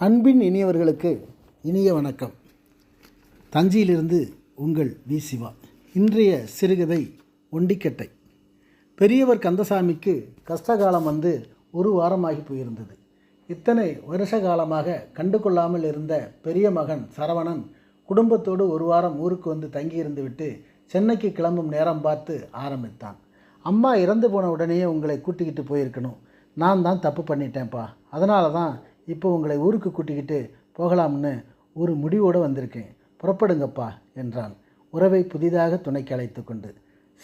அன்பின் இனியவர்களுக்கு இனிய வணக்கம். தஞ்சையிலிருந்து உங்கள் வி. சிவா. இன்றைய சிறுகதை ஒண்டிக்கட்டை. பெரியவர் கந்தசாமிக்கு கஷ்டகாலம் வந்து ஒரு வாரமாகி போயிருந்தது. இத்தனை வருஷ காலமாக கண்டு கொள்ளாமல் இருந்த பெரிய மகன் சரவணன் குடும்பத்தோடு ஒரு வாரம் ஊருக்கு வந்து தங்கியிருந்து விட்டு சென்னைக்கு கிளம்பும் நேரம் பார்த்து ஆரம்பித்தான். அம்மா இறந்து போன உடனேயே உங்களை கூட்டிக்கிட்டு போயிருக்கணும். நான் தான் தப்பு பண்ணிட்டேன்ப்பா. அதனால தான் இப்போ உங்களை ஊருக்கு கூட்டிக்கிட்டு போகலாம்னு ஒரு முடிவோடு வந்திருக்கேன். புறப்படுங்கப்பா என்றான். உறவை புதிதாக துணைக்கு அழைத்து கொண்டு.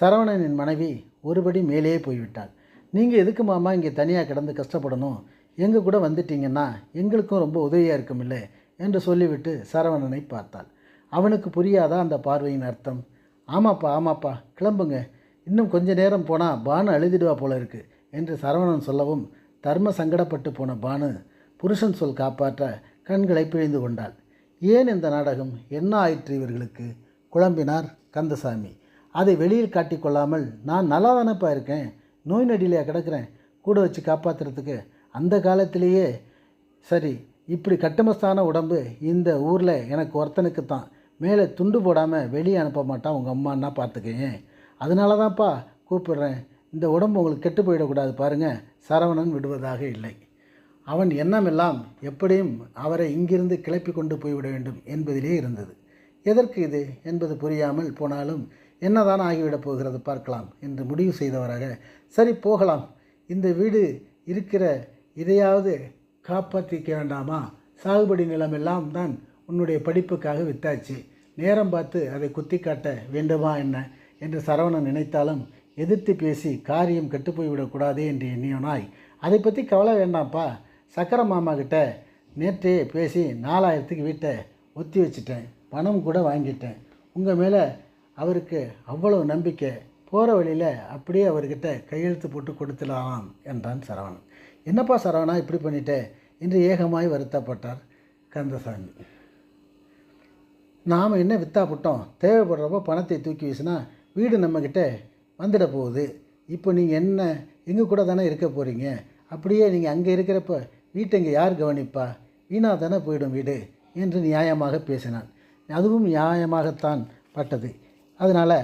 சரவணனின் மனைவி ஒருபடி மேலே போய்விட்டாள். நீங்கள் எதுக்கு மாமா இங்கே தனியாக கிடந்து கஷ்டப்படணும்? எங்கள் கூட வந்துட்டீங்கன்னா எங்களுக்கும் ரொம்ப உதவியாக இருக்குமில்ல என்று சொல்லிவிட்டு சரவணனை பார்த்தாள். அவனுக்கு புரியாதா அந்த பார்வையின் அர்த்தம்? ஆமாப்பா ஆமாப்பா கிளம்புங்க. இன்னும் கொஞ்ச நேரம் போனால் பானு அழுதிடுவா போல இருக்கு என்று சரவணன் சொல்லவும் தர்ம சங்கடப்பட்டு போன பானு புருஷன் சொல் காப்பாற்ற கண்களை பிழிந்து கொண்டாள். ஏன் இந்த நாடகம் என்ன ஆயிற்று இவர்களுக்கு? குழம்பினார் கந்தசாமி. அதை வெளியில் காட்டிக்கொள்ளாமல் நான் நல்லா தானப்பா இருக்கேன்? நோய் நடிலையா கிடக்கிறேன். கூட வச்சு காப்பாற்றுறதுக்கு அந்த காலத்திலேயே சரி இப்படி கட்டுமஸ்தான உடம்பு இந்த ஊரில் எனக்கு ஒருத்தனுக்கு தான் மேலே துண்டு போடாமல் வெளியே அனுப்ப மாட்டான் உங்கள் அம்மான்னா பார்த்துக்கங்க அதனால தான்ப்பா கூப்பிடுறேன். இந்த உடம்பு உங்களுக்கு கெட்டு போயிடக்கூடாது பாருங்கள் சரவணன் விடுவதாக இல்லை. அவன் எண்ணமெல்லாம் எப்படியும் அவரை இங்கிருந்து கிளப்பி கொண்டு போய்விட வேண்டும் என்பதிலே இருந்தது. எதற்கு இது? என்பது புரியாமல் போனாலும் என்னதான் ஆகிவிடப் போகிறது பார்க்கலாம் என்று முடிவு செய்தவராக சரி போகலாம். இந்த வீடு இருக்கிற இதையாவது காப்பாற்றிக்க வேண்டாமா? சாகுபடி நிலமெல்லாம் தான் உன்னுடைய படிப்புக்காக வித்தாச்சு. நேரம் பார்த்து அதை குத்தி காட்ட வேண்டுமா என்ன? என்று சரவணன் நினைத்தாலும் எதிர்த்து பேசி காரியம் கெட்டுப்போய்விடக்கூடாதே என்று எண்ணியனாய் அதை பற்றி கவலை வேண்டாம்ப்பா. சக்கர மாமா கிட்ட நேற்றே பேசி நாலாயிரத்துக்கு வீட்டை ஒத்தி வச்சிட்டேன். பணம் கூட வாங்கிட்டேன். உங்கள் மேலே அவருக்கு அவ்வளோ நம்பிக்கை. போகிற வழியில் அப்படியே அவர்கிட்ட கையெழுத்து போட்டு கொடுத்துடலாம் என்றான் சரவணன். என்னப்பா சரவணா இப்படி பண்ணிட்டே? என்று ஏகமாய் வருத்தப்பட்டார் கந்தசாமி. நாம் என்ன வித்தா போட்டோம்? தேவைப்படுறப்போ பணத்தை தூக்கி வீசினா வீடு நம்மக்கிட்ட வந்துட போகுது. இப்போ நீங்கள் என்ன? எங்கள் கூட தானே இருக்க போகிறீங்க அப்படியே நீங்கள் அங்கே இருக்கிறப்ப வீட்டை இங்கே யார் கவனிப்பா? வீணாக தானே போயிடும் வீடு? என்று நியாயமாக பேசினான். அதுவும் நியாயமாகத்தான் பட்டது. அதனால்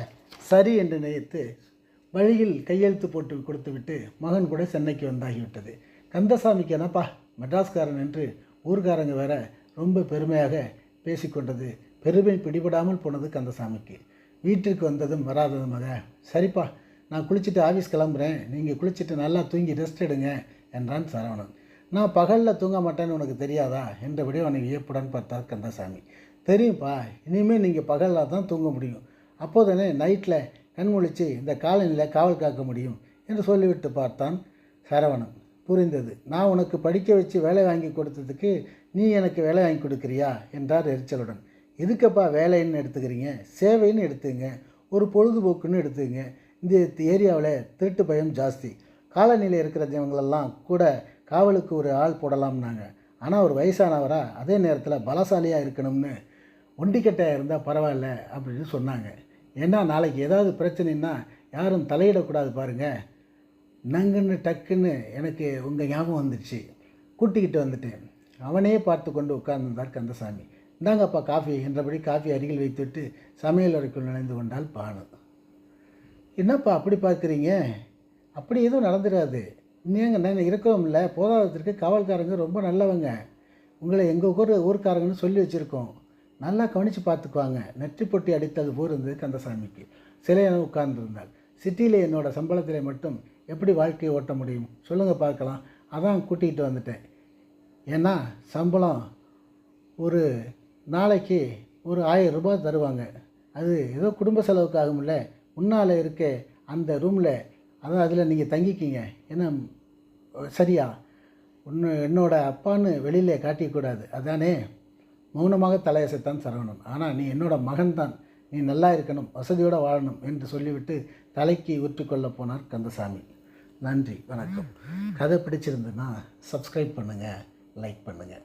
சரி என்று நினைத்து வழியில் கையெழுத்து போட்டு கொடுத்துவிட்டு மகன் கூட சென்னைக்கு வந்தாகிவிட்டது. கந்தசாமிக்கு என்னப்பா? மெட்ராஸ்காரன் என்று ஊர்காரங்க வேற ரொம்ப பெருமையாக பேசிக்கொண்டது பெருமை பிடிபடாமல் போனது கந்தசாமிக்கு. வீட்டிற்கு வந்ததும் வராததுமாக சரிப்பா நான் குளிச்சுட்டு ஆஃபீஸ் கிளம்புறேன். நீங்கள் குளிச்சுட்டு நல்லா தூங்கி ரெஸ்ட் எடுங்க என்றான் சரவணன். நான் பகலில் தூங்க மாட்டேன்னு உனக்கு தெரியாதா? என்றபடி அவனை வியப்புடன் பார்த்தார் கந்தசாமி. தெரியும்ப்பா இனிமேல் நீங்கள் பகலில் தான் தூங்க முடியும். அப்போதானே நைட்டில் கண்முழிச்சு இந்த காலனியில் காவல் காக்க முடியும் என்று சொல்லிவிட்டு பார்த்தான் சரவணன். புரிந்தது. நான் உனக்கு படிக்க வச்சு வேலை வாங்கி கொடுத்ததுக்கு நீ எனக்கு வேலை வாங்கி கொடுக்குறியா? என்றார் எரிச்சலுடன். எதுக்கப்பா வேலைன்னு எடுத்துக்கிறீங்க? சேவைன்னு எடுத்துங்க. ஒரு பொழுதுபோக்குன்னு எடுத்துங்க. இந்த ஏரியாவில் திருட்டு பயம் ஜாஸ்தி. காலநிலை இருக்கிற ஜனங்களெல்லாம் கூட காவலுக்கு ஒரு ஆள் போடலாம்னாங்க. ஆனால் ஒரு வயசானவரா அதே நேரத்தில் பலசாலியாக இருக்கணும்னு ஒண்டிக்கட்டையாக இருந்தால் பரவாயில்ல அப்படின்னு சொன்னாங்க. ஏன்னா நாளைக்கு ஏதாவது பிரச்சனைன்னா யாரும் தலையிடக்கூடாது பாருங்கள் நங்குன்னு டக்குன்னு எனக்கு உங்கள் ஞாபகம் வந்துடுச்சு கூட்டிக்கிட்டு வந்துட்டேன். அவனே பார்த்து கொண்டு உட்கார்ந்திருந்தார் கந்தசாமி. இந்தாங்கப்பா காஃபி என்றபடி காஃபி அருகில் வைத்துவிட்டு சமையல் அறைக்குள் நுழைந்து கொண்டால் பானு. என்னப்பா அப்படி பார்க்குறீங்க? அப்படி எதுவும் நடந்துடாது நீங்க நான் இருக்கவும் இல்லை. போதாதத்திற்கு காவல்காரங்க ரொம்ப நல்லவங்க. உங்களை எங்கள் ஊர் ஊர்க்காரங்கன்னு சொல்லி வச்சுருக்கோம். நல்லா கவனித்து பார்த்துக்குவாங்க. நெற்றி பொட்டி அடித்தது போர் இருந்தது கந்தசாமிக்கு. சிலையான உட்கார்ந்துருந்தாள் சிட்டியில் என்னோடய சம்பளத்தில் மட்டும் எப்படி வாழ்க்கையை ஓட்ட முடியும்? சொல்லுங்கள் பார்க்கலாம். அதான் கூட்டிகிட்டு வந்துட்டேன். ஏன்னா சம்பளம் ஒரு நாளைக்கு ஒரு ஆயிரம் ரூபாய் தருவாங்க. அது ஏதோ குடும்ப செலவுக்கு ஆகும்ல முன்னால் இருக்க அந்த ரூமில் அதான் அதில் நீங்கள் தங்கிக்கிங்க. ஏன்னா சரியா? ஒன்று என்னோட அப்பான்னு வெளியில் காட்டிக்கூடாது. அதானே? மௌனமாக தலையசைத்தான் சரவணன். ஆனால் நீ என்னோட மகன்தான். நீ நல்லா இருக்கணும் வசதியோடு வாழணும் என்று சொல்லிவிட்டு தலைக்கு உற்றுக்கொள்ள போனார் கந்தசாமி. நன்றி வணக்கம். கதை பிடிச்சிருந்துன்னா சப்ஸ்கிரைப் பண்ணுங்கள் லைக் பண்ணுங்கள்